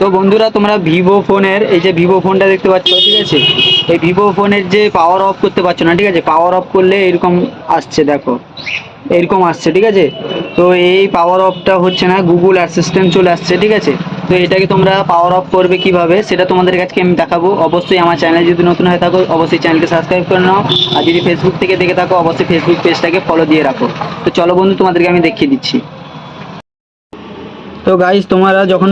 তো বন্ধুরা, তোমরা ভিভো ফোনের, এই যে ভিভো ফোনটা দেখতে পাচ্ছ, ঠিক আছে? এই ভিভো ফোনের যে পাওয়ার অফ করতে পারছ না, ঠিক আছে? পাওয়ার অফ করলে এরকম আসছে, দেখো। এরকম আসছে, ঠিক আছে? তো এই পাওয়ার অফটা হচ্ছে না গুগল অ্যাসিস্ট্যান্ট চলে আসছে, ঠিক আছে? তো এটাকে তোমরা পাওয়ার অফ করবে কীভাবে, সেটা তোমাদের কাছে আমি দেখাবো। অবশ্যই আমার চ্যানেল যদি নতুন হয়ে থাকো, অবশ্যই চ্যানেলকে সাবস্ক্রাইব করে নাও। আর যদি ফেসবুক থেকে দেখে থাকো, অবশ্যই ফেসবুক পেজটাকে ফলো দিয়ে রাখো। তো চলো বন্ধু, তোমাদেরকে আমি দেখিয়ে দিচ্ছি। তো গাইজ তোমরা যখন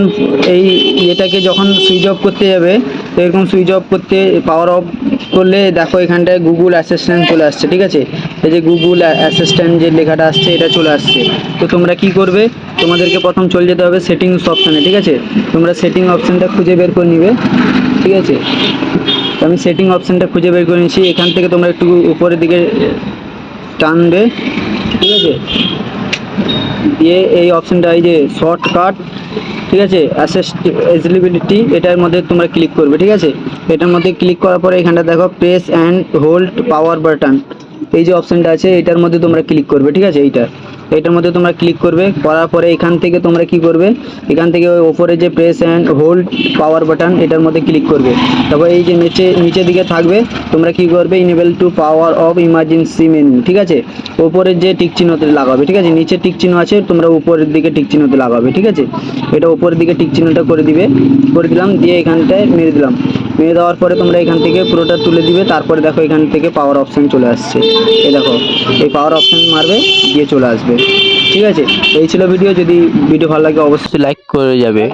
এই ইয়েটাকে যখন সুইচ অফ করতে যাবে, তো এরকম সুইচ অফ করতে পাওয়ার অফ করলে দেখো এখানটায় গুগল অ্যাসিস্ট্যান্ট চলে আসছে, ঠিক আছে? এই যে গুগল অ্যাসিস্ট্যান্ট যে লেখাটা আসছে, এটা চলে আসছে। তো তোমরা কি করবে? তোমাদেরকে প্রথম চলে যেতে হবে সেটিংস অপশানে ঠিক আছে? তোমরা সেটিং অপশানটা খুঁজে বের করে নিবে, ঠিক আছে? তো আমি সেটিং অপশানটা খুঁজে বের করে নিয়েছি, এখান থেকে তোমরা একটু উপরের দিকে টানবে, ঠিক আছে? দিয়ে এই অপশানটা এই যে শর্টকাট ঠিক আছে? এজিলিবিলিটি এটার মধ্যে তোমরা ক্লিক করবে, ঠিক আছে? এটার মধ্যে ক্লিক করার পরে এখানটা দেখো press and hold power button এই যে অপশনটা আছে, এটার মধ্যে তোমরা ক্লিক করবে, ঠিক আছে? এইটা। এটার মধ্যে তোমরা ক্লিক করবে, করার পরে এখান থেকে তোমরা কি করবে? এখান থেকে ওই ওপরে যে press and hold power button এটার মধ্যে ক্লিক করবে। তারপর এই যে নিচে, নিচের দিকে থাকবে, তোমরা কি করবে? Enable to power off emergency menu ঠিক আছে? ওপরের যে টিক চিহ্নতে লাগাবে, ঠিক আছে? নিচে টিক চিহ্ন আছে, তোমরা উপরের দিকে টিক চিহ্নতে লাগাবে, ঠিক আছে? এটা উপরের দিকে টিক চিহ্নটা করে দিবে, করে দিলাম, দিয়ে এখানটায় মেরে দিলাম। মেরে দেওয়ার পরে তোমরা এখান থেকে পুরোটা তুলে দিবে, তারপরে দেখো এখান থেকে পাওয়ার অপশান চলে আসছে। এই দেখো, এই পাওয়ার অপশান মারবে গিয়ে চলে আসবে। ঠিক আছে? এই ছিল ভিডিও যদি ভিডিও ভালো লাগে অবশ্যই লাইক করে যাবে।